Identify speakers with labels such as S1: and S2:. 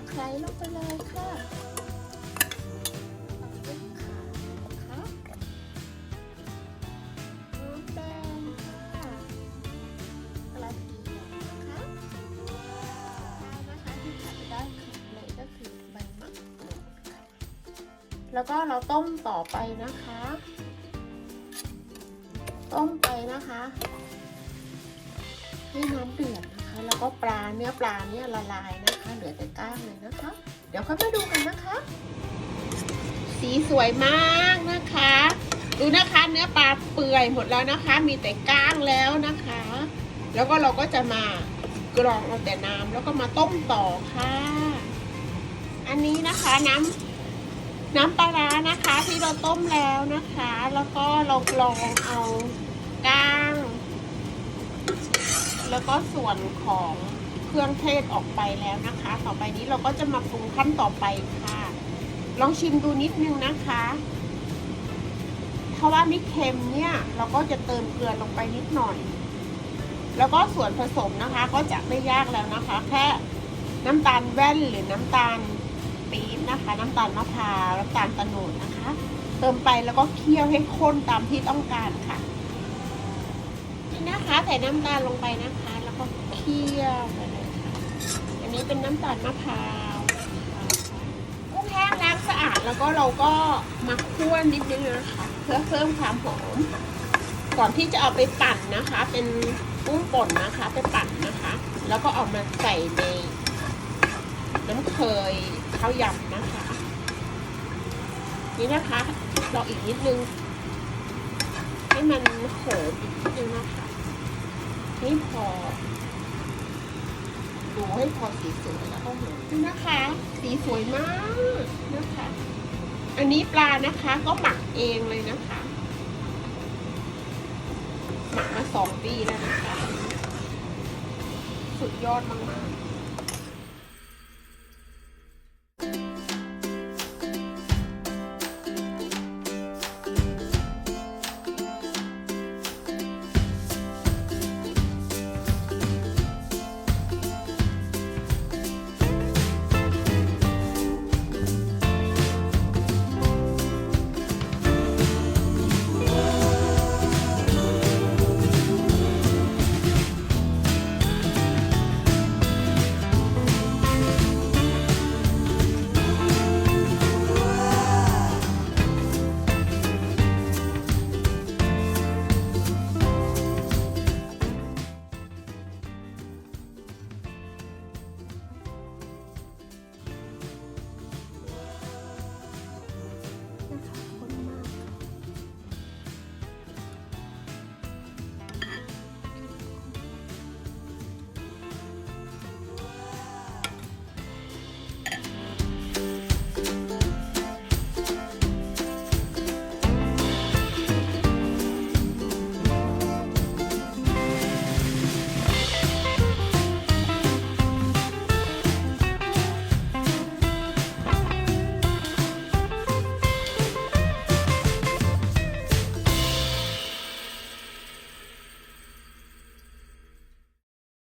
S1: ะไคร้ลงไปเลยค่ะตามด้วยข่านะคะน้ำแดงค่ะกระเทียมนะคะได้นะคะที่ขาดไม่ได้เลยค่ะแล้วก็เราต้มต่อไปนะคะ ต้มไปนะคะ ให้น้ำเดือด แล้วก็ปลาเนื้อปลาเนี่ยละลายนะคะ เหลือแต่ก้างเลยนะคะ เดี๋ยวค่อยมาดูกันนะคะ สีสวยมากนะคะ ดูนะคะเนื้อปลาเปื่อยหมดแล้วนะคะ มีแต่ก้างแล้วนะคะ แล้วก็เราก็จะมากรองเอาแต่น้ำแล้วก็มาต้มต่อค่ะ อันนี้นะคะน้ำน้ำปลาร้านะคะที่เราต้มแล้วนะคะ แล้วก็เรากรองเอาก้าง แล้วก็ส่วนของเครื่องเทศออกไปแล้วนะคะ ต่อไปนี้เราก็จะมาปรุงขั้นต่อไปค่ะ ลองชิมดูนิดนึงนะคะ ถ้าว่าไม่เค็มเนี่ย เราก็จะเติมเกลือลงไปนิดหน่อย แล้วก็ส่วนผสมนะคะ ก็จะไม่ยากแล้วนะคะ แค่น้ำตาลแว่นหรือน้ำตาลปี๊บนะคะ น้ำตาลมะพร้าวน้ำตาลตะโนดนะคะ เติมไปแล้วก็เคี่ยวให้ข้นตามที่ต้องการค่ะ นะคะ ใส่น้ำตาลลงไปนะคะ แล้วก็เคี่ยวไปเลยค่ะอันนี้เป็นน้ำตาลมะพร้าวกุ้งแห้งล้างสะอาดแล้วก็เราก็มาคั่วนิดนึงนะคะ เพื่อเพิ่มความหอม ก่อนที่จะเอาไปปั่นนะคะ เป็นกุ้งป่นนะคะ ไปปั่นนะคะ แล้วก็เอามาใส่ในน้ำเคยข้าวยำนะคะ นี่นะคะรออีกนิดนึงให้มันโหมอีกนิดนึงนะคะ ให้พอดูให้พอสีสวยแล้วก็หมนี่นะคะ สีสวยมากนะคะ อันนี้ปลานะคะก็หมักเองเลยนะคะ หมักมาสองปีแล้วนะคะ สุดยอดมากๆ